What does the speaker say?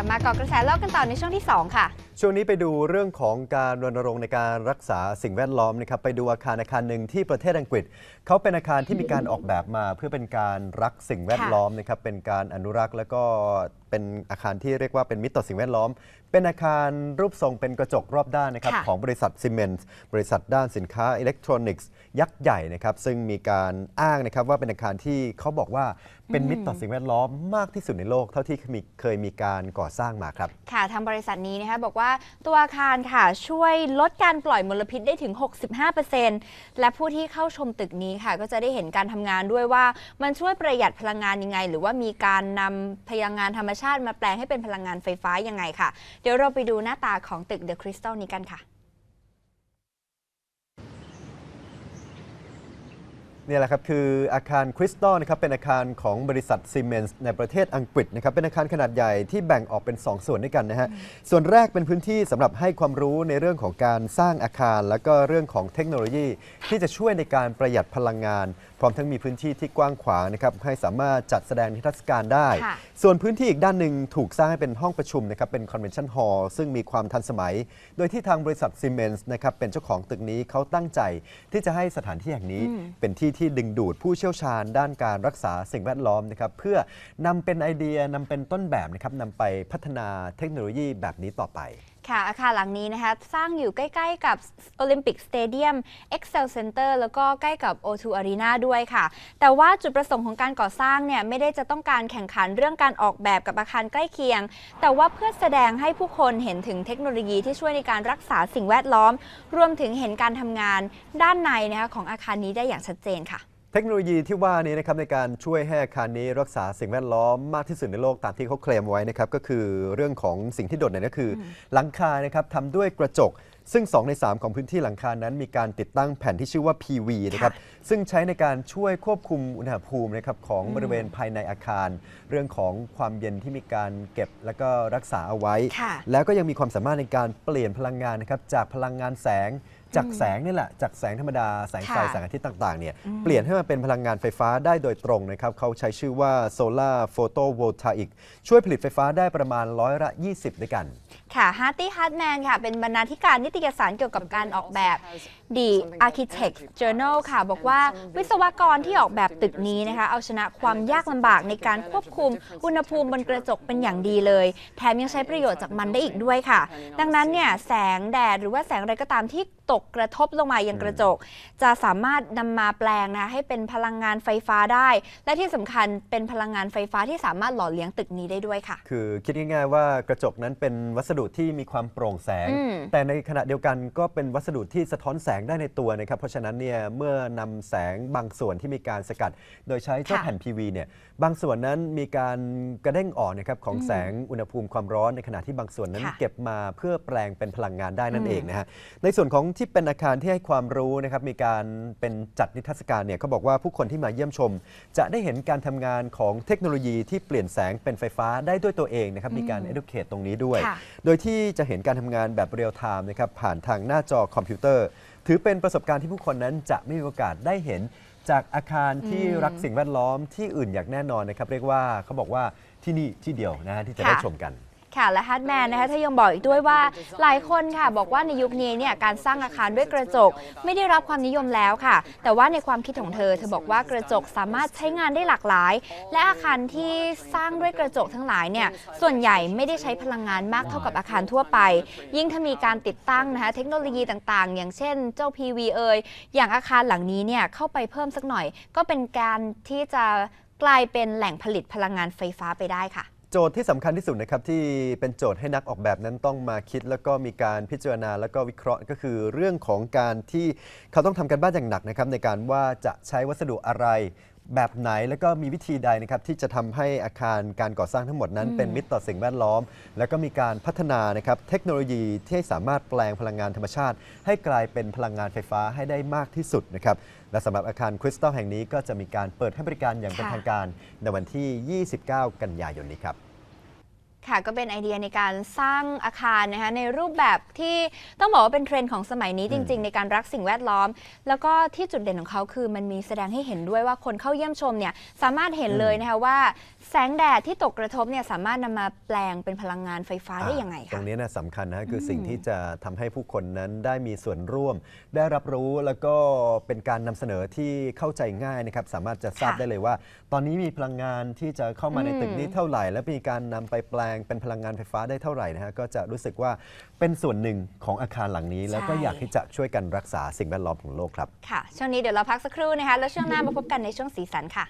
ับมาเกาะกระแสโลกกันต่อในช่วงที่ 2 ค่ะ ช่วงนี้ไปดูเรื่องของการรณรงค์ในการรักษาสิ่งแวดล้อมนะครับไปดูอาคารอาคารหนึ่งที่ประเทศอังกฤษเขาเป็นอาคารที่มีการออกแบบมา เพื่อเป็นการรักสิ่งแวดล้อมนะครับเป็นการอนุรักษ์แล้วก็เป็นอาคารที่เรียกว่าเป็นมิตรต่อสิ่งแวดล้อม เป็นอาคารรูปทรงเป็นกระจกรอบด้านนะครับค่ะของบริษัทซีเมนต์บริษัทด้านสินค้าอิเล็กทรอนิกส์ยักษ์ใหญ่นะครับซึ่งมีการอ้างนะครับว่าเป็นอาคารที่เขาบอกว่าเป็นมิตรต่อสิ่งแวดล้อมมากที่สุดในโลก เท่าที่มีเคยมีการก่อสร้างมาครับค่ะทางบริษัทนี้นะคะบอกว่าตัวอาคารค่ะช่วยลดการปล่อยมลพิษได้ถึง 65%และผู้ที่เข้าชมตึกนี้ค่ะ ก็จะได้เห็นการทำงานด้วยว่ามันช่วยประหยัดพลังงานยังไง หรือว่ามีการนำพลังงานธรรมชาติมาแปลงให้เป็นพลังงานไฟฟ้ายังไงค่ะ เดี๋ยวเราไปดูหน้าตาของตึก The Crystal นี้กันค่ะ นี่ยแหละครับคืออาคารคริสตัลนะครับเป็นอาคารของบริษัทซีเมนส์ในประเทศอังกฤษนะครับเป็นอาคารขนาดใหญ่ที่แบ่งออกเป็น 2 ส่วนด้วยกันนะฮะส่วนแรกเป็นพื้นที่สำหรับให้ความรู้ในเรื่องของการสร้างอาคาร แล้วก็เรื่องของเทคโนโลยีที่จะช่วยในการประหยัดพลังงาน พร้อมทั้งมีพื้นที่ที่กว้างขวางนะครับให้สามารถจัดแสดงนิทรรศการได้ค่ะส่วนพื้นที่อีกด้านหนึ่งถูกสร้างให้เป็นห้องประชุมนะครับเป็นคอนเวนชั่นฮอลล์ซึ่งมีความทันสมัย โดยที่ทางบริษัทซีเมนส์นะครับเป็นเจ้าของตึกนี้เขาตั้งใจที่จะให้สถานที่แห่งนี้ เป็นที่ที่ดึงดูดผู้เชี่ยวชาญ ด้านการรักษาสิ่งแวดล้อมนะครับเพื่อนำเป็นไอเดียนำเป็นต้นแบบนะครับนำไปพัฒนาเทคโนโลยีแบบนี้ต่อไป ค่ะอาคารหลังนี้นะคะสร้างอยู่ใกล้ ๆ กับโอลิมปิกสเตเดียม Excel Center แล้วก็ใกล้กับ O2 Arena ด้วยค่ะ แต่ว่าจุดประสงค์ของการก่อสร้างเนี่ยไม่ได้จะต้องการแข่งขันเรื่องการออกแบบกับอาคารใกล้เคียง แต่ว่าเพื่อแสดงให้ผู้คนเห็นถึงเทคโนโลยีที่ช่วยในการรักษาสิ่งแวดล้อม รวมถึงเห็นการทำงานด้านในนะคะของอาคารนี้ได้อย่างชัดเจนค่ะ เทคโนโลยีที่ว่านี้นะครับในการช่วยให้อาคารนี้รักษาสิ่งแวดล้อมมากที่สุดในโลกตามที่เขาเคลมไว้นะครับก็คือเรื่องของสิ่งที่โดดเด่นก็คือหลังคานะครับทำด้วยกระจก ซึ่ง 2 ใน 3 ของพื้นที่หลังคานั้น มีการติดตั้งแผ่นที่ชื่อว่า PV นะครับซึ่งใช้ในการช่วยควบคุมอุณหภูมินะครับของบริเวณภายในอาคาร เรื่องของความเย็นที่มีการเก็บแล้วก็รักษาเอาไว้ค่ะแล้วก็ยังมีความสามารถในการเปลี่ยนพลังงานนะครับจากพลังงานแสง จากแสงนี่แหละจากแสงธรรมดาแสงไฟค่ะ แสงอาทิตย์ต่างๆเนี่ยเปลี่ยนให้มันเป็นพลังงานไฟฟ้าได้โดยตรงนะครับเขาใช้ชื่อว่า Solar Photovoltaic ช่วยผลิตไฟฟ้าได้ประมาณร้อยละ 20 ด้วยกัน ค่ะฮาร์ตี้ฮาร์ดแมนค่ะ เป็นบรรณาธิการนิตยสารเกี่ยวกับการออกแบบ The Architect Journal ค่ะบอกว่าวิศวกรที่ออกแบบตึกนี้นะคะ เอาชนะความยากลำบากในการควบคุมอุณหภูมิบนกระจกเป็นอย่างดีเลย แถมยังใช้ประโยชน์จากมันได้อีกด้วยค่ะ ดังนั้นเนี่ยแสงแดดหรือว่าแสงอะไรก็ตามที่ตกกระทบลงมายังกระจก จะสามารถนำมาแปลงนะให้เป็นพลังงานไฟฟ้าได้ และที่สำคัญเป็นพลังงานไฟฟ้าที่สามารถหล่อเลี้ยงตึกนี้ได้ด้วยค่ะ คือคิดง่ายๆว่ากระจกนั้นเป็นวัสดุที่มีความโปร่งแสงอืมแต่ในขณะเดียวกันก็เป็นวัสดุที่สะท้อนแสงได้ในตัวนะครับ เพราะฉะนั้นเนี่ยเมื่อนำแสงบางส่วนที่มีการสกัด โดยใช้เจ้าค่ะแผ่น PV เนี่ยบางส่วนนั้นมีการกระเด้งออกนะครับของแสงอุณหภูมิความร้อนในขณะที่บางส่วนนั้นค่ะเก็บมาเพื่อแปลงเป็นพลังงานได้นั่อืนมเองนะฮะในส่วนของที่เป็นอาคารที่ให้ความรู้นะครับมีการเป็นจัดนิทรรศการเนี่ยเขาบอกว่าผู้คนที่มาเยี่ยมชม จะได้เห็นการทำงานของเทคโนโลยีที่เปลี่ยนแสงเป็นไฟฟ้าได้ด้วยตัวเองนะครับมีการ educate ตรงนี้ด้วยค่ะโดยที่จะเห็นการทำงานแบบเรียลไทม์นะครับผ่านทางหน้าจอคอมพิวเตอร์ ถือเป็นประสบการณ์ที่ผู้คนนั้นจะไม่มีโอกาสได้เห็นจากอาคารที่รักสิ่งแวดล้อมที่อื่นอย่างแน่นอนนะครับ เรียกว่าเขาบอกว่าที่นี่ที่เดียวนะฮะที่จะได้ค่ะ ชมกัน ค่ะและฮาร์ดแมนนะคะเธอยังบอกอีกด้วยว่าหลายคนค่ะบอกว่าในยุคนี้เนี่ยการสร้างอาคารด้วยกระจกไม่ได้รับความนิยมแล้วค่ะ แต่ว่าในความคิดของเธอ เธอบอกว่ากระจกสามารถใช้งานได้หลากหลาย และอาคารที่สร้างด้วยกระจกทั้งหลายเนี่ยส่วนใหญ่ไม่ได้ใช้พลังงานมากเท่ากับอาคารทั่วไป ยิ่งถ้ามีการติดตั้งนะคะเทคโนโลยีต่างๆ อย่างเช่นเจ้า PV เอยอย่างอาคารหลังนี้เนี่ยเข้าไปเพิ่มสักหน่อย ก็เป็นการที่จะกลายเป็นแหล่งผลิตพลังงานไฟฟ้าไปได้ค่ะ โจทย์ที่สำคัญที่สุดนะครับที่เป็นโจทย์ให้นักออกแบบนั้นต้องมาคิด แล้วก็มีการพิจารณาแล้วก็วิเคราะห์ก็คือเรื่องของการที่เขาต้องทำกันบ้านอย่างหนักนะครับในการว่าจะใช้วัสดุอะไร แบบไหนแล้วก็มีวิธีใดนะครับที่จะทำให้อาคารการก่อสร้างทั้งหมดนั้น เป็นมิตรต่อสิ่งแวดล้อม แล้วก็มีการพัฒนานะครับเทคโนโลยีที่ให้สามารถแปลงพลังงานธรรมชาติ ให้กลายเป็นพลังงานไฟฟ้าให้ได้มากที่สุดนะครับและสำหรับอาคารคริสตัลแห่งนี้ก็จะมีการเปิดให้บริการอย่างเป็นค่ะ ทางการในวันที่ 29 กันยายนนี้ครับ ค่ะก็เป็นไอเดียในการสร้างอาคารนะคะในรูปแบบที่ต้องบอกว่าเป็นเทรนด์ของสมัยนี้จริง ๆ ในการรักสิ่งแวดล้อม แล้วก็ที่จุดเด่นของเขาคือมันมีแสดงให้เห็นด้วยว่าคนเข้าเยี่ยมชมเนี่ยสามารถเห็นเลยนะคะว่าแสงแดดที่ตกกระทบเนี่ยสามารถนำมาแปลงเป็นพลังงานไฟฟ้าได้ยังไงตรคะงนี้นะสำคัญนะคือสิ่งที่จะทำให้ผู้คนนั้นได้มีส่วนร่วม ได้รับรู้แล้วก็เป็นการนำเสนอที่เข้าใจง่ายนะครับสามารถจะทราบค่ะได้เลยว่า ตอนนี้มีพลังงานที่จะเข้ามาในอืมตึกนี้เท่าไหร่ และมีการนำไปแปลงเป็นพลังงานไฟฟ้าได้เท่าไหร่นะฮะก็จะรู้สึกว่าเป็นส่วนหนึ่งของอาคารหลังนี้ แล้วก็อยากที่จะช่วยกันรักษาสิ่งแวดล้อมของโลกครับ ค่ะ ช่วงนี้เดี๋ยวเราพักสักครู่นะคะ แล้วช่วงหน้ามาพบกันในช่วงสีสันค่ะ